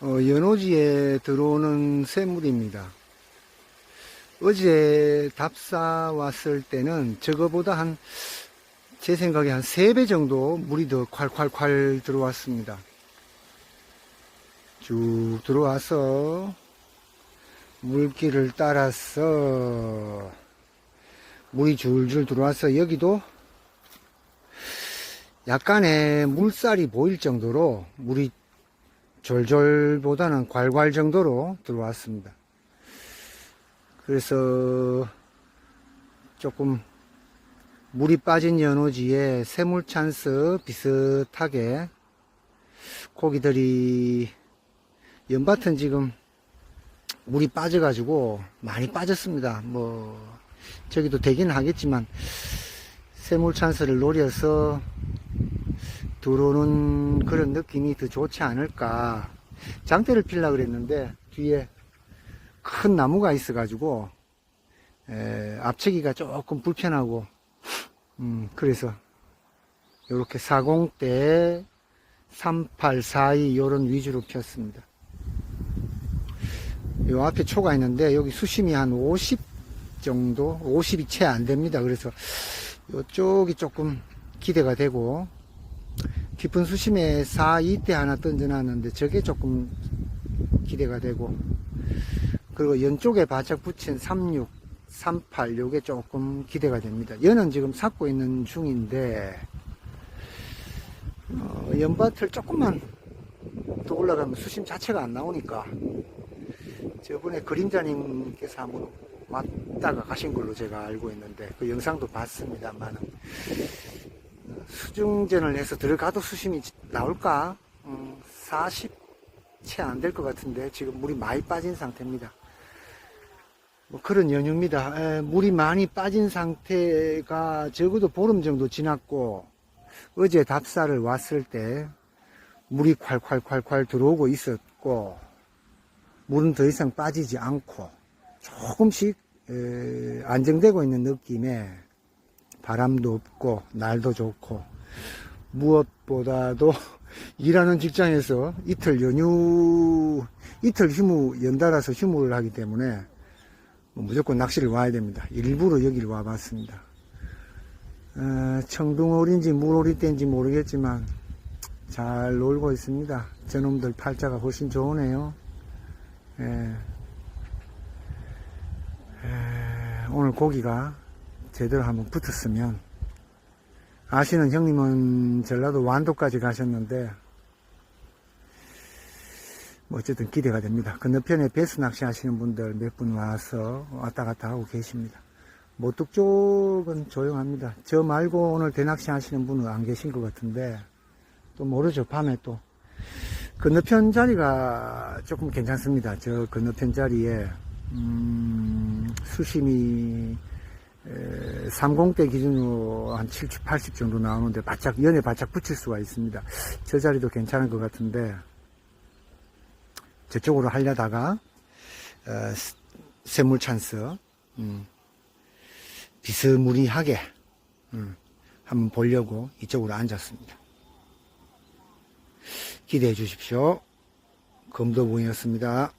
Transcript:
어, 연호지에 들어오는 새물입니다. 어제 답사 왔을 때는 저거보다 한, 제 생각에 한 3배 정도 물이 더 콸콸콸 들어왔습니다. 쭉 들어와서 물길을 따라서 물이 줄줄 들어와서 여기도 약간의 물살이 보일 정도로 물이 졸졸보다는 괄괄 정도로 들어왔습니다. 그래서 조금 물이 빠진 연호지에 새물 찬스 비슷하게 고기들이 연밭은 지금 물이 빠져가지고 많이 빠졌습니다. 뭐 저기도 되긴 하겠지만 새물 찬스를 노려서 들어오는 그런 느낌이 더 좋지 않을까. 장대를 필라 그랬는데 뒤에 큰 나무가 있어 가지고 에, 앞치기가 조금 불편하고 음, 그래서 이렇게 40대 38, 42 요런 위주로 폈습니다. 요 앞에 초가 있는데 여기 수심이 한 50 정도 50이 채 안 됩니다. 그래서 이쪽이 조금 기대가 되고 깊은 수심에 4, 2대 하나 던져놨는데 저게 조금 기대가 되고 그리고 연쪽에 바짝 붙인 36, 38 요게 조금 기대가 됩니다. 얘는 지금 삭고 있는 중인데 어, 연밭을 조금만 더 올라가면 수심 자체가 안 나오니까 저번에 그림자님께서 한번 맞다가 가신 걸로 제가 알고 있는데 그 영상도 봤습니다만은 수중전을 해서 들어가도 수심이 나올까? 40 채 안 될 것 같은데 지금 물이 많이 빠진 상태입니다. 뭐 그런 연유입니다. 에, 물이 많이 빠진 상태가 적어도 보름 정도 지났고 어제 답사를 왔을 때 물이 콸콸콸콸 들어오고 있었고 물은 더 이상 빠지지 않고 조금씩 에, 안정되고 있는 느낌에 바람도 없고 날도 좋고 무엇보다도 일하는 직장에서 이틀 연휴 이틀 휴무 연달아서 휴무를 하기 때문에 뭐 무조건 낚시를 와야 됩니다. 일부러 여기를 와봤습니다. 어, 청둥오리인지 물오리대인지 모르겠지만 잘 놀고 있습니다. 저놈들 팔자가 훨씬 좋으네요. 예. 에, 오늘 고기가 제대로 한번 붙었으면 아시는 형님은 전라도 완도까지 가셨는데 뭐 어쨌든 기대가 됩니다. 건너편에 배수 낚시 하시는 분들 몇 분 와서 왔다 갔다 하고 계십니다. 모뚝 쪽은 조용합니다. 저 말고 오늘 대낚시 하시는 분은 안 계신 것 같은데 또 모르죠. 밤에 또 건너편 자리가 조금 괜찮습니다. 저 건너편 자리에 음, 수심이 30대 기준으로 한 70, 80 정도 나오는데 바짝, 연에 바짝 붙일 수가 있습니다. 저 자리도 괜찮을 것 같은데, 저쪽으로 하려다가, 어, 샘물 찬스, 음, 비스무리하게, 음, 한번 보려고 이쪽으로 앉았습니다. 기대해 주십시오. 검도봉이었습니다.